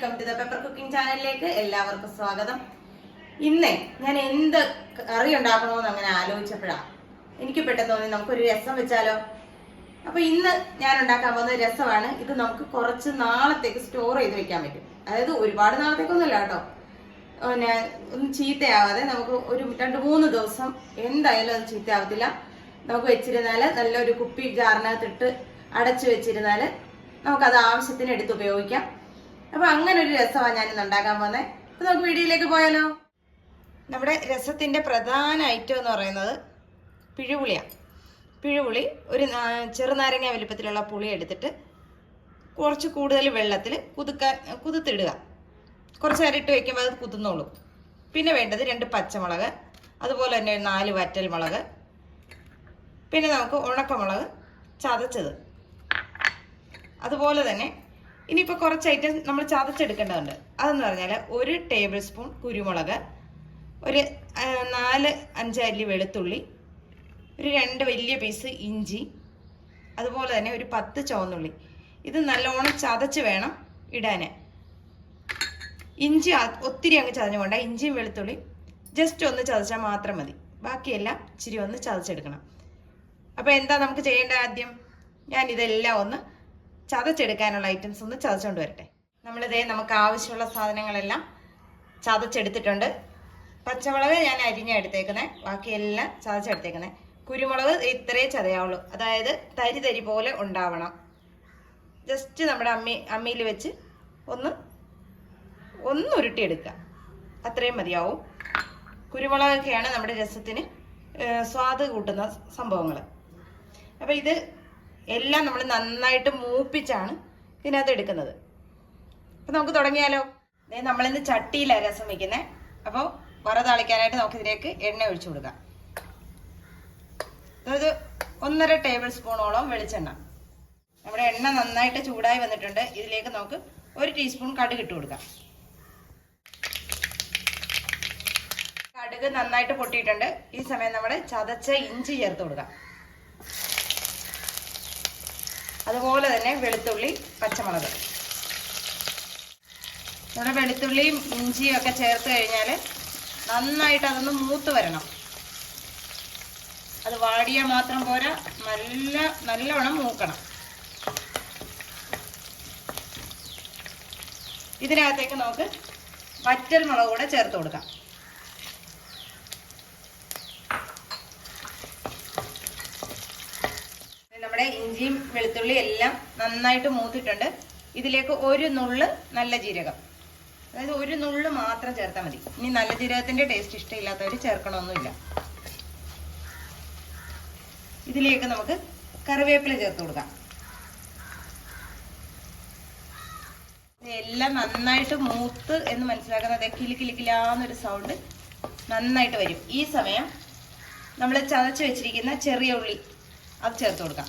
Welcome to the pepper cooking ചാനലിലേക്ക് എല്ലാവർക്കും സ്വാഗതം. ഇന്ന് ഞാൻ എന്ത് കറി ഉണ്ടാക്കണമെന്ന് അങ്ങനെ ആലോചിച്ചപ്പോഴാണ് എനിക്ക് പെട്ടെന്ന് തോന്നി നമുക്കൊരു രസം വെച്ചാലോ? അപ്പൊ ഇന്ന് ഞാൻ ഉണ്ടാക്കാൻ പോകുന്ന രസമാണ്. ഇത് നമുക്ക് കുറച്ച് നാളത്തേക്ക് സ്റ്റോർ ചെയ്ത് വെക്കാൻ പറ്റും. അതായത് ഒരുപാട് നാളത്തേക്കൊന്നുമല്ല കേട്ടോ. പിന്നെ ഒന്നും ചീത്തയാവാതെ നമുക്ക് ഒരു രണ്ട് മൂന്ന് ദിവസം എന്തായാലും അത് ചീത്തയാവത്തില്ല. നമുക്ക് വെച്ചിരുന്നാൽ നല്ലൊരു കുപ്പി ജാറിനകത്തിട്ട് അടച്ചു വെച്ചിരുന്നാൽ നമുക്കത് ആവശ്യത്തിന് എടുത്ത് ഉപയോഗിക്കാം. അപ്പൊ അങ്ങനെ ഒരു രസമാണ് ഞാൻ ഇന്ന് ഉണ്ടാക്കാൻ പോകുന്നത് അപ്പൊ നമുക്ക് വീഡിയോയിലേക്ക് പോയാലോ? നമ്മുടെ രസത്തിന്റെ പ്രധാന ഐറ്റം എന്ന് പറയുന്നത് പിഴുപുളിയാണ് പിഴുപുളി ഒരു ചെറുനാരങ്ങ വലിപ്പത്തിലുള്ള പുളി എടുത്തിട്ട് കുറച്ച് കൂടുതൽ വെള്ളത്തിൽ കുതുക്കാൻ കുതിർത്തിടുക. കുറച്ച് നേരം ഇട്ട് വയ്ക്കുമ്പോൾ അത് കുതിർന്നോളും. പിന്നെ വേണ്ടത് രണ്ട് പച്ചമുളക് അതുപോലെ തന്നെ ഒരു നാല് വറ്റൽ മുളക് പിന്നെ നമുക്ക് ഉണക്കമുളക് ചതച്ചത്. അതുപോലെ തന്നെ ഇനിയിപ്പോൾ കുറച്ച് ഐറ്റം നമ്മൾ ചതച്ചെടുക്കേണ്ടതുണ്ട്. അതെന്ന് പറഞ്ഞാൽ ഒരു ടേബിൾ സ്പൂൺ കുരുമുളക് ഒരു നാല് അഞ്ച് അല്ലി വെളുത്തുള്ളി ഒരു രണ്ട് വലിയ പീസ് ഇഞ്ചി അതുപോലെ തന്നെ ഒരു പത്ത് ചുവന്നുള്ളി. ഇത് നല്ലോണം ചതച്ച് വേണം ഇടാൻ ഇഞ്ചി ഒത്തിരി അങ്ങ് ചതഞ്ഞുകൊണ്ട ഇഞ്ചിയും വെളുത്തുള്ളി ജസ്റ്റ് ഒന്ന് ചതച്ചാൽ മാത്രം മതി. ബാക്കിയെല്ലാം ഇച്ചിരി ഒന്ന് ചതച്ചെടുക്കണം. അപ്പോൾ എന്താ നമുക്ക് ചെയ്യേണ്ടത് ആദ്യം? ഞാൻ ഇതെല്ലാം ഒന്ന് ചതച്ചെടുക്കാനുള്ള ഐറ്റംസ് ഒന്ന് ചതച്ചുകൊണ്ട് വരട്ടെ. നമ്മളിതേ നമുക്ക് ആവശ്യമുള്ള സാധനങ്ങളെല്ലാം ചതച്ചെടുത്തിട്ടുണ്ട്. പച്ചമുളക് ഞാൻ അരിഞ്ഞ എടുത്തേക്കുന്നത് ബാക്കിയെല്ലാം ചതച്ചെടുത്തേക്കുന്നത് കുരുമുളക് ഇത്രേ ചതയാവുള്ളൂ. അതായത് തരി തരി പോലെ ഉണ്ടാവണം. ജസ്റ്റ് നമ്മുടെ അമ്മി അമ്മിയിൽ വെച്ച് ഒന്ന് ഒന്ന് ഉരുട്ടിയെടുക്കുക. അത്രയും മതിയാവും. കുരുമുളകൊക്കെയാണ് നമ്മുടെ രസത്തിന് സ്വാദ് കൂട്ടുന്ന സംഭവങ്ങൾ അപ്പോൾ ഇത് എല്ലാം നമ്മൾ നന്നായിട്ട് മൂപ്പിച്ചാണ് ഇതിനകത്ത് എടുക്കുന്നത്. അപ്പം നമുക്ക് തുടങ്ങിയാലോ? നമ്മളിന്ന് ചട്ടിയിലാണ് രസം വയ്ക്കുന്നത് അപ്പോൾ വറ തളിക്കാനായിട്ട് നമുക്ക് ഇതിലേക്ക് എണ്ണ ഒഴിച്ചു കൊടുക്കാം. അതായത് ഒന്നര ടേബിൾ സ്പൂണോളം വെളിച്ചെണ്ണ. നമ്മുടെ എണ്ണ നന്നായിട്ട് ചൂടായി വന്നിട്ടുണ്ട്. ഇതിലേക്ക് നമുക്ക് ഒരു ടീസ്പൂൺ കടുക് ഇട്ട് കൊടുക്കാം. കടുക് നന്നായിട്ട് പൊട്ടിയിട്ടുണ്ട്. ഈ സമയം നമ്മുടെ ചതച്ച ഇഞ്ചി ചേർത്ത് കൊടുക്കാം. അതുപോലെ തന്നെ വെളുത്തുള്ളി പച്ചമുളക്. നമ്മുടെ വെളുത്തുള്ളിയും ഇഞ്ചിയും ഒക്കെ ചേർത്ത് കഴിഞ്ഞാൽ നന്നായിട്ട് അതൊന്ന് മൂത്ത് വരണം. അത് വാടിയാൽ മാത്രം പോരാ നല്ല നല്ലവണ്ണം മൂക്കണം. ഇതിനകത്തേക്ക് നമുക്ക് വറ്റൽ മുളക് കൂടെ ചേർത്ത് കൊടുക്കാം. നമ്മുടെ ഇഞ്ചിയും വെളുത്തുള്ളി എല്ലാം നന്നായിട്ട് മൂത്തിട്ടുണ്ട്. ഇതിലേക്ക് ഒരു നുള്ള് നല്ല ജീരകം. അതായത് ഒരു നുള്ള് മാത്രം ചേർത്താൽ മതി. ഇനി നല്ല ജീരകത്തിന്റെ ടേസ്റ്റ് ഇഷ്ടമില്ലാത്തവർ ചേർക്കണമൊന്നുമില്ല. ഇതിലേക്ക് നമുക്ക് കറിവേപ്പില ചേർത്ത് കൊടുക്കാം. എല്ലാം നന്നായിട്ട് മൂത്ത് എന്ന് മനസ്സിലാക്കുന്നത് കിലി കിലി കിലാന്നൊരു സൗണ്ട് നന്നായിട്ട് വരും. ഈ സമയം നമ്മൾ ചതച്ച് വെച്ചിരിക്കുന്ന ചെറിയ ഉള്ളി അത് ചേർത്ത് കൊടുക്കാം.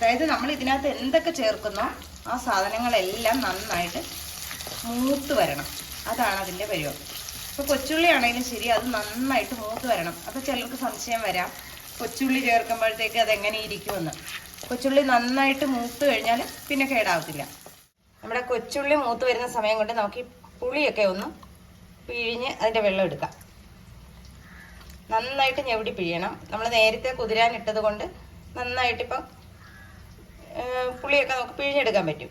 അതായത് നമ്മൾ ഇതിനകത്ത് എന്തൊക്കെ ചേർക്കുന്നോ ആ സാധനങ്ങളെല്ലാം നന്നായിട്ട് മൂത്ത് വരണം. അതാണ് അതിന്റെ പരിപാടി. ഇപ്പോൾ കൊച്ചുള്ളി ആണെങ്കിലും ശരി അത് നന്നായിട്ട് മൂത്ത് വരണം. അപ്പോൾ ചിലർക്ക് സംശയം വരാം കൊച്ചുള്ളി ചേർക്കുമ്പോഴത്തേക്ക് അതെങ്ങനെ ഇരിക്കുമെന്ന്. കൊച്ചുള്ളി നന്നായിട്ട് മൂത്ത് കഴിഞ്ഞാൽ പിന്നെ കേടാവത്തില്ല. നമ്മുടെ കൊച്ചുള്ളി മൂത്ത് വരുന്ന സമയം കൊണ്ട് നമുക്ക് ഈ പുളിയൊക്കെ ഒന്ന് പിഴിഞ്ഞ് അതിന്റെ വെള്ളം എടുക്കാം. നന്നായിട്ട് ഞെവിടി പിഴിയണം. നമ്മൾ നേരത്തെ കുതിരാനിട്ടത് കൊണ്ട് നന്നായിട്ടിപ്പം പുളിയൊക്കെ നമുക്ക് പിഴിഞ്ഞെടുക്കാൻ പറ്റും.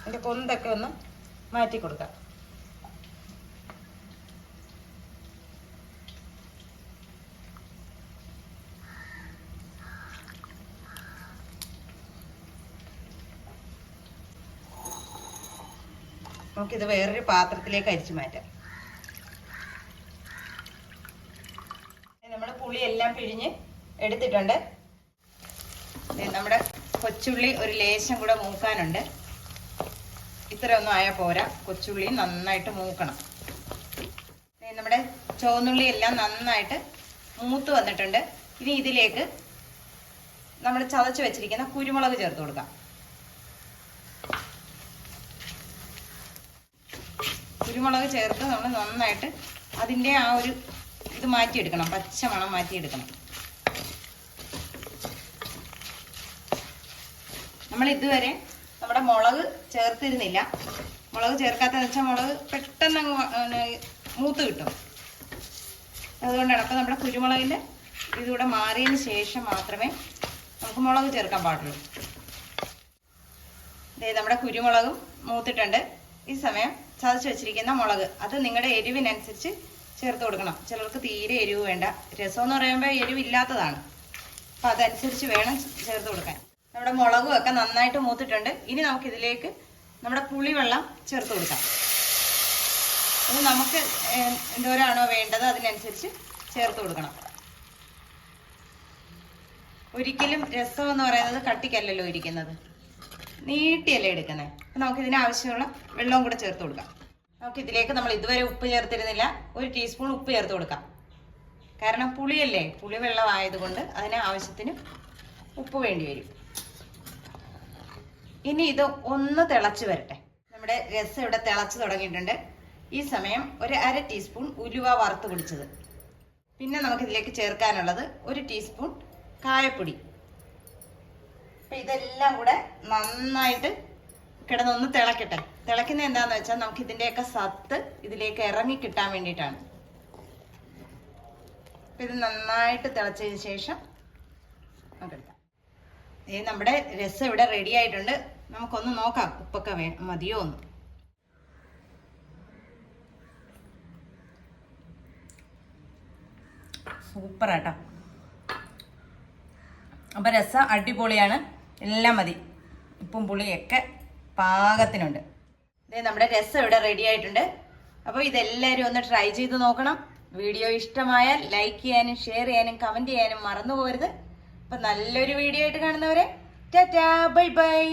അതിന്റെ കൊന്തൊക്കെ ഒന്ന് മാറ്റി കൊടുക്കാം. നമുക്കിത് വേറൊരു പാത്രത്തിലേക്ക് അരിച്ചു മാറ്റാം. നമ്മൾ പുളിയെല്ലാം പിഴിഞ്ഞ് എടുത്തിട്ടുണ്ട്. നമ്മുടെ കൊച്ചുള്ളി ഒരു ലേശം കൂടെ മൂക്കാനുണ്ട്. ഇത്രയൊന്നും ആയാൽ പോരാ. കൊച്ചുള്ളി നന്നായിട്ട് മൂക്കണം. നമ്മുടെ ചുവന്നുള്ളി എല്ലാം നന്നായിട്ട് മൂത്ത് വന്നിട്ടുണ്ട്. ഇനി ഇതിലേക്ക് നമ്മൾ ചതച്ച് വെച്ചിരിക്കുന്ന കുരുമുളക് ചേർത്ത് കൊടുക്കാം. കുരുമുളക് ചേർത്ത് നമ്മൾ നന്നായിട്ട് അതിന്റെ ആ ഒരു ഇത് മാറ്റിയെടുക്കണം. പച്ച മണം മാറ്റിയെടുക്കണം. നമ്മൾ ഇതുവരെ നമ്മുടെ മുളക് ചേർത്തിരുന്നില്ല. മുളക് ചേർക്കാത്തതെന്ന് വെച്ചാൽ മുളക് പെട്ടെന്ന് അങ്ങ് മൂത്ത് കിട്ടും. അതുകൊണ്ടാണ് അപ്പം നമ്മുടെ കുരുമുളകിൽ ഇതുകൂടെ മാറിയതിന് ശേഷം മാത്രമേ നമുക്ക് മുളക് ചേർക്കാൻ പാടുള്ളൂ. അതെ നമ്മുടെ കുരുമുളകും മൂത്തിട്ടുണ്ട്. ഈ സമയം ചതച്ച് വെച്ചിരിക്കുന്ന മുളക്. അത് നിങ്ങളുടെ എരിവിനനുസരിച്ച് ചേർത്ത് കൊടുക്കണം. ചിലർക്ക് തീരെ എരിവ് വേണ്ട. രസം എന്ന് പറയുമ്പോൾ എരിവില്ലാത്തതാണ്. അപ്പം അതനുസരിച്ച് വേണം ചേർത്ത് കൊടുക്കാൻ. നമ്മുടെ മുളകും ഒക്കെ നന്നായിട്ട് മൂത്തിട്ടുണ്ട്. ഇനി നമുക്ക് ഇതിലേക്ക് നമ്മുടെ പുളിവെള്ളം ചേർത്ത് കൊടുക്കാം. അത് നമുക്ക് എന്തോരാണോ വേണ്ടത് അതിനനുസരിച്ച് ചേർത്ത് കൊടുക്കണം. ഒരിക്കലും രസം എന്ന് പറയുന്നത് കട്ടിക്കല്ലല്ലോ ഇരിക്കുന്നത്. നീട്ടിയല്ലേ എടുക്കുന്നത് അപ്പം നമുക്ക് ഇതിന് ആവശ്യമുള്ള വെള്ളവും കൂടെ ചേർത്ത് കൊടുക്കാം. നമുക്ക് ഇതിലേക്ക് നമ്മൾ ഇതുവരെ ഉപ്പ് ചേർത്തിരുന്നില്ല. ഒരു ടീസ്പൂൺ ഉപ്പ് ചേർത്ത് കൊടുക്കാം. കാരണം പുളിയല്ലേ? പുളി വെള്ളമായതുകൊണ്ട് അതിന് ആവശ്യത്തിന് ഉപ്പ് വേണ്ടി വരും. ഇനി ഇത് ഒന്ന് തിളച്ച് വരട്ടെ. നമ്മുടെ രസം ഇവിടെ തിളച്ച് തുടങ്ങിയിട്ടുണ്ട്. ഈ സമയം ഒരു അര ടീസ്പൂൺ ഉലുവ വറുത്ത് പിടിച്ചത്. പിന്നെ നമുക്കിതിലേക്ക് ചേർക്കാനുള്ളത് ഒരു ടീസ്പൂൺ കായപ്പൊടി. അപ്പം ഇതെല്ലാം കൂടെ നന്നായിട്ട് കിടന്നൊന്ന് തിളക്കട്ടെ. തിളക്കുന്ന എന്താന്ന് വെച്ചാൽ നമുക്ക് ഇതിന്റെയൊക്കെ സത്ത് ഇതിലേക്ക് ഇറങ്ങി കിട്ടാൻ വേണ്ടിയിട്ടാണ്. ഇത് നന്നായിട്ട് തിളച്ചതിന് ശേഷം നമുക്ക് എടുക്കാം. ഏ നമ്മുടെ രസം ഇവിടെ റെഡി ആയിട്ടുണ്ട്. നമുക്കൊന്ന് നോക്കാം ഉപ്പൊക്കെ വേ മതിയോ ഒന്ന് സൂപ്പർ ആട്ടോ. അപ്പം രസം അടിപൊളിയാണ്. എല്ലാം മതി. ഉപ്പും പുളിയൊക്കെ പാകത്തിനുണ്ട്. ദേ നമ്മുടെ രസം ഇവിടെ റെഡി ആയിട്ടുണ്ട്. അപ്പോൾ ഇതെല്ലാവരും ഒന്ന് ട്രൈ ചെയ്ത് നോക്കണം. വീഡിയോ ഇഷ്ടമായാൽ ലൈക്ക് ചെയ്യാനും ഷെയർ ചെയ്യാനും കമന്റ് ചെയ്യാനും മറന്നു പോകരുത് അപ്പം നല്ലൊരു വീഡിയോ ആയിട്ട് കാണുന്നവരെ ടാറ്റാ ബൈ ബൈ